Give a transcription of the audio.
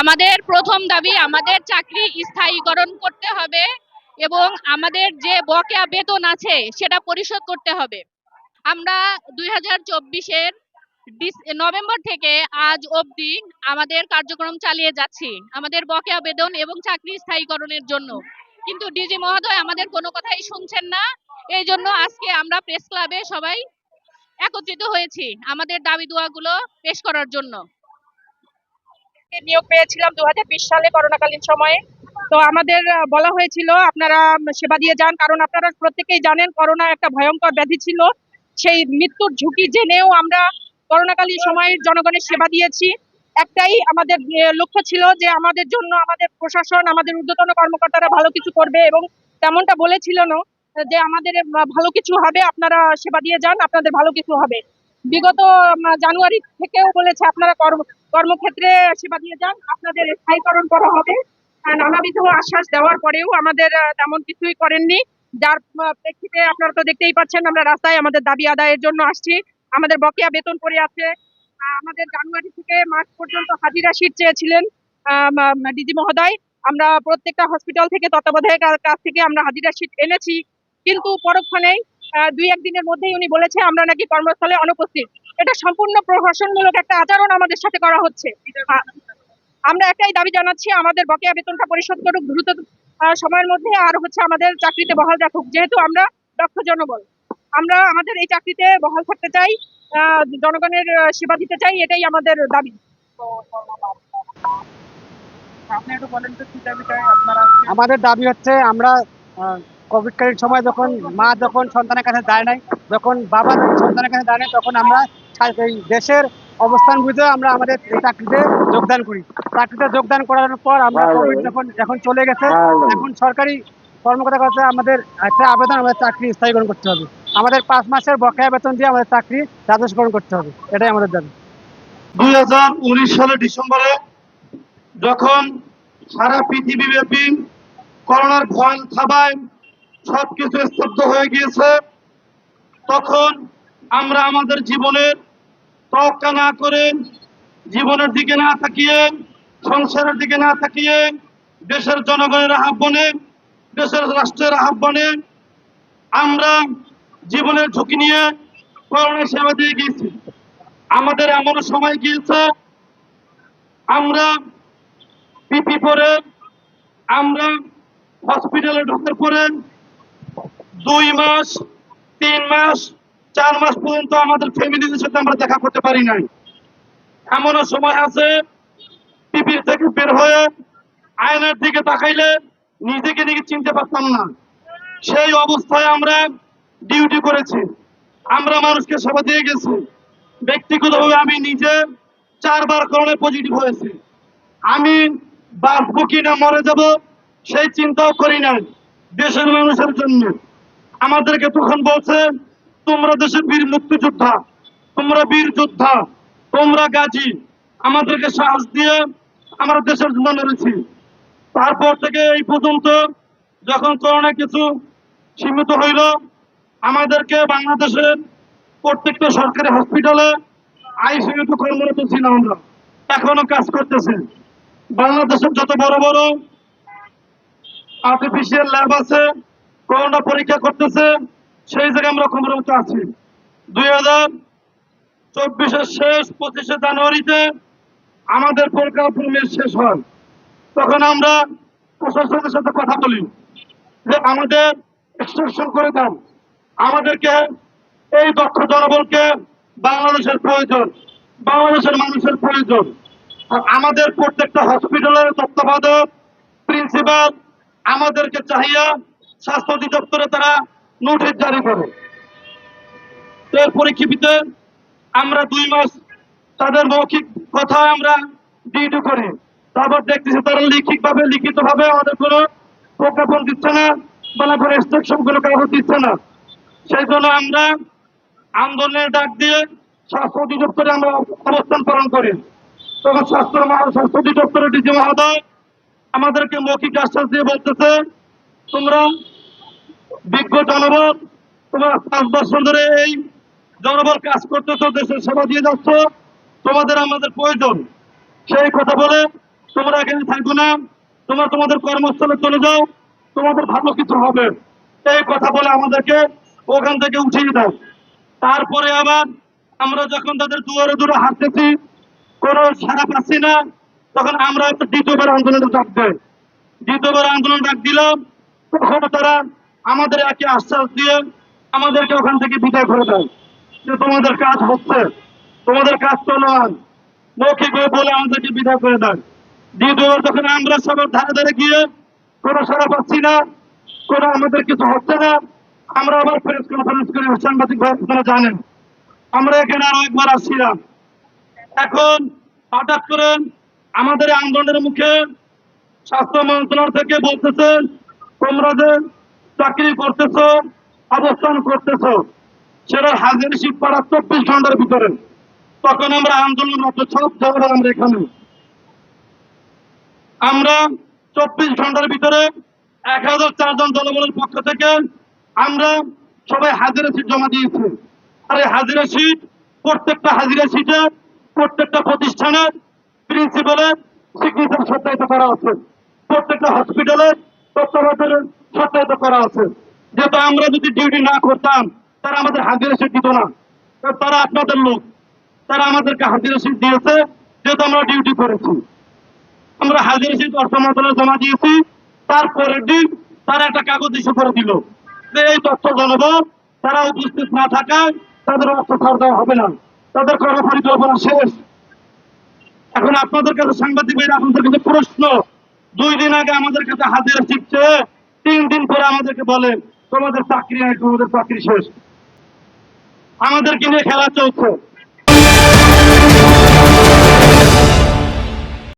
আমাদের প্রথম দাবি আমাদের চাকরি স্থায়ীকরণ করতে হবে এবং আমাদের যে বকেয়া বেতন আছে সেটা পরিশোধ করতে হবে। আমরা দুই হাজার চব্বিশের নভেম্বর থেকে আজ অবধি আমাদের কার্যক্রম চালিয়ে যাচ্ছি, আমাদের বকেয়া বেতন এবং চাকরি স্থায়ীকরণের জন্য। কিন্তু ডিজি মহোদয় আমাদের কোনো কথাই শুনছেন না, এই জন্য আজকে আমরা প্রেস ক্লাবে সবাই একত্রিত হয়েছি আমাদের দাবি দোয়াগুলো পেশ করার জন্য। নিয়োগ পেয়েছিলাম দু সালে করোনাকালীন সময়ে। তো আমাদের বলা হয়েছিল আপনারা সেবা দিয়ে যান, কারণ আপনারা প্রত্যেকেই জানেন করোনা একটা ভয়ঙ্কর ব্যাধি ছিল। সেই মৃত্যুর ঝুঁকি জেনেও আমরা করোনাকালীন সময়ে জনগণের সেবা দিয়েছি। একটাই আমাদের লক্ষ্য ছিল যে আমাদের জন্য আমাদের প্রশাসন, আমাদের ঊর্ধ্বতন কর্মকর্তারা ভালো কিছু করবে এবং তেমনটা বলেছিল না যে আমাদের ভালো কিছু হবে, আপনারা সেবা দিয়ে যান, আপনাদের ভালো কিছু হবে। বিগত জানুয়ারি থেকেও বলেছে আপনারা কর্ম, কর্মক্ষেত্রে সেবা দিয়ে যান, আপনাদের স্থায়ীকরণ করা হবে। নানাবিধ আশ্বাস দেওয়ার পরেও আমাদের তেমন কিছুই করেননি। যার প্রেক্ষিতে আপনারা তো দেখতেই পাচ্ছেন, আমরা রাস্তায় আমাদের দাবি আদায়ের জন্য আসছি। আমাদের বকেয়া বেতন পড়ে আছে। আমাদের জানুয়ারি থেকে মার্চ পর্যন্ত হাজিরা শীট চেয়েছিলেন ডিজি মহোদয়। আমরা প্রত্যেকটা হসপিটাল থেকে তত্ত্বাবধায়ক কাছ থেকে আমরা হাজিরা শীট এনেছি। কিন্তু পরক্ষণেই দুই একদিনের মধ্যেই উনি বলেছে আমরা নাকি কর্মস্থলে অনুপস্থিত। এটা সম্পূর্ণ প্রহসনমূলক একটা আচরণ আমাদের সাথে করা হচ্ছে। আমরা একটাই দাবি জানাচ্ছি আমাদের বকেয়া বেতনটা পরিশোধ করুক দ্রুত সময়ের মধ্যে আর হচ্ছে আমাদের চাকরিতে বহাল রাখুক। যেহেতু আমরা দক্ষ জনবল আমরা আমাদের এই চাকরিতে বহাল থাকতে চাই আহ, জনগণের সেবা দিতে চাই এটাই আমাদের দাবি। আমাদের দাবি হচ্ছে আমরা কোভিডকালীন সময় যখন মা যখন সন্তানের কাছে যায় নাই যখন বাবা যখন সন্তানের কাছে যায় নাই তখন আমরা এই দেশের অবস্থান বুঝে আমরা আমাদের এই চাকরিতে যোগদান করি। চাকরিতে যোগদান করার পর আমরা কোভিড যখন এখন চলে গেছে এখন সরকারি কর্মকর্তার কাছে আমাদের একটা আবেদন আমাদের চাকরি স্থায়ীকরণ করতে হবে। আমাদের পাঁচ মাসের বকেয়া বেতন দিয়ে আমাদের চাকরি রাজস্বকরণ করতে হবে। এটাই আমাদের দাবি। দুই হাজার উনিশ সালের ডিসেম্বরে যখন সারা পৃথিবীব্যাপী করোনার ভয় থাবায় সবকিছু স্তব্ধ হয়ে গিয়েছে। তখন আমরা আমাদের জীবনের তোয়াক্কা না করে জীবনের দিকে না তাকিয়ে, সংসারের দিকে না তাকিয়ে, দেশের জনগণের আহ্বানে, দেশের রাষ্ট্রের আহ্বানে আমরা জীবনের ঝুঁকি নিয়ে করোনা সেবা দিয়ে গিয়েছি। আমাদের এমন সময় গিয়েছে, আমরা পিপি পরে, আমরা হসপিটালে ঢোকার পরে দুই মাস, তিন মাস, চার মাস পর্যন্ত আমাদের ফ্যামিলিদের সাথে আমরা দেখা করতে পারি নাই। এমনও সময় আছে, পিপির থেকে বের হয়ে আয়নার দিকে তাকাইলে নিজেকে নিজে চিনতে পারতাম না। সেই অবস্থায় আমরা ডিউটি করেছি। আমরা মানুষকে সেবা দিয়ে গেছি। ব্যক্তিগতভাবে আমি নিজে চারবার করোনা পজিটিভ হয়েছি। আমি বাঁচবো কি না, মরে যাব, সেই চিন্তাও করি না দেশের মানুষের জন্য। আমাদেরকে তখন বলছে, তোমরা দেশের বীর মুক্তিযোদ্ধা, তোমরা বীর যোদ্ধা, তোমরা গাজী, আমাদেরকে সাহস দিয়ে আমরা দেশের জন্য লড়েছি। তারপর থেকে এই পর্যন্ত যখন করোনা কিছু সীমিত হইল, আমাদেরকে বাংলাদেশের প্রত্যেকটা সরকারি হসপিটালে আইসিইউতে কর্মরত ছিলাম আমরা। এখনও কাজ করতেছে। বাংলাদেশের যত বড় বড় আর্টিফিশিয়াল ল্যাব আছে করোনা পরীক্ষা করতেছে, সেই জায়গায় আমরা কর্মরত আছি। দুই হাজার চব্বিশের শেষ পঁচিশে জানুয়ারিতে আমাদের পরিকল্পনা শেষ হয়। তখন আমরা প্রশাসনের সাথে কথা বলি যে আমাদের এক্সটেনশন করে দেন আমাদেরকে এই দক্ষ জনবলকে বাংলাদেশের প্রয়োজন, বাংলাদেশের মানুষের প্রয়োজন। আমাদের প্রত্যেকটা হসপিটালের তত্ত্বাবধায়ক প্রিন্সিপাল আমাদেরকে চাহিয়া স্বাস্থ্য অধিদপ্তরে তারা নোটিশ জারি করে। এর পরিপ্রেক্ষিতে আমরা দুই মাস তাদের মৌখিক কথা আমরা ডিউটি করি। তারপর দেখতেছি তারা লিখিত ভাবে লিখিত ভাবে আমাদের কোনো প্রজ্ঞাপন দিচ্ছে না বলা করে ইনস্ট্রাকশনগুলো কাগজ দিচ্ছে না। সেই জন্য আমরা আন্দোলনের ডাক দিয়ে স্বাস্থ্য অধিদপ্তরে আমরা অবস্থান পালন করি। তখন স্বাস্থ্য স্বাস্থ্য অধিদপ্তরের ডিজি মহোদয় আমাদেরকে মৌখিক আশ্বাস দিয়ে বলতেছে তোমরা বিজ্ঞ জনবল, তোমরা পাঁচ বছর ধরে এই জনবল কাজ করতেছ, দেশের সেবা দিয়ে যাচ্ছ, তোমাদের আমাদের প্রয়োজন। সেই কথা বলে তোমরা এখানে থাকবে না, তোমরা তোমাদের কর্মস্থলে চলে যাও, তোমাদের ভালো কিছু হবে। এই কথা বলে আমাদেরকে ওখান থেকে উঠিয়ে দাও। তারপরে আবার আমরা যখন তাদের দুয়ারে দুয়ারে হাঁটতেছি, কোনো সারা পাচ্ছি না, তখন আমরা দ্বিতীয়বার আন্দোলনে ডাক দেয় দ্বিতীয়বার আন্দোলন ডাক দিলাম তখন তারা আমাদের একে আশ্বাস দিয়ে আমাদেরকে ওখান থেকে বিদায় করে দেয়। যে তোমাদের কাজ হচ্ছে, তোমাদের কাজ চলমান মৌখিক বলে আমাদেরকে বিদায় করে দেয়। দ্বিতীয়বার যখন আমরা সবার ধারে ধারে গিয়ে কোনো সারা পাচ্ছি না, কোনো আমাদের কিছু হচ্ছে না, আমরা আবার প্রেস কনফারেন্স করে সাংবাদিক ভাই, আপনারা জানেন। আমরা এখানে আরও একবার আসছিলাম এখন হঠাৎ করে আমাদের আন্দোলনের মুখে স্বাস্থ্য মন্ত্রণালয় থেকে বলতেছে তোমরা যে চাকরি করতেছো, অবস্থান করতেছো। সেটা হাজির শীত পাড়া চব্বিশ ঘণ্টার ভিতরে। তখন আমরা আন্দোলনরত সব জায়গায় আমরা এখানে। আমরা চব্বিশ ঘণ্টার ভিতরে এক হাজার চারজন দলবলের পক্ষ থেকে আমরা সবাই হাজিরা সিট জমা দিয়েছি। আর এই হাজিরা সিট প্রত্যেকটা হাজিরা সিটে, প্রত্যেকটা প্রতিষ্ঠানের প্রিন্সিপালের সিগনেচার সত্যায়িত করা আছে প্রত্যেকটা হসপিটালের তত্ত্বাবধানের সত্যায়িত করা আছে। যেহেতু আমরা যদি ডিউটি না করতাম, তারা আমাদের হাজিরা সিট দিত না। তারা আপনাদের লোক। তারা আমাদেরকে হাজিরা সিট দিয়েছে, যেহেতু আমরা ডিউটি করেছি। আমরা হাজির সিট অর্থ মন্ত্রণালয়ে জমা দিয়েছি, তারপরের দিন তারা একটা কাগজ ইস্যু করে দিল যে এই তথ্য জানাব। তারা উপস্থিত না থাকায় তাদের অর্থ ছাড় দেওয়া হবে না। তাদের কর্মপরিকল্পনা শেষ। এখন আপনাদের কাছে সাংবাদিক আপনাদের কাছে প্রশ্ন দুই দিন আগে আমাদের কাছে হাজিরা শিখছে, তিন দিন পরে আমাদেরকে বলে, তোমাদের চাকরি নাই, তোমাদের চাকরি শেষ। আমাদেরকে নিয়ে খেলা চলছে।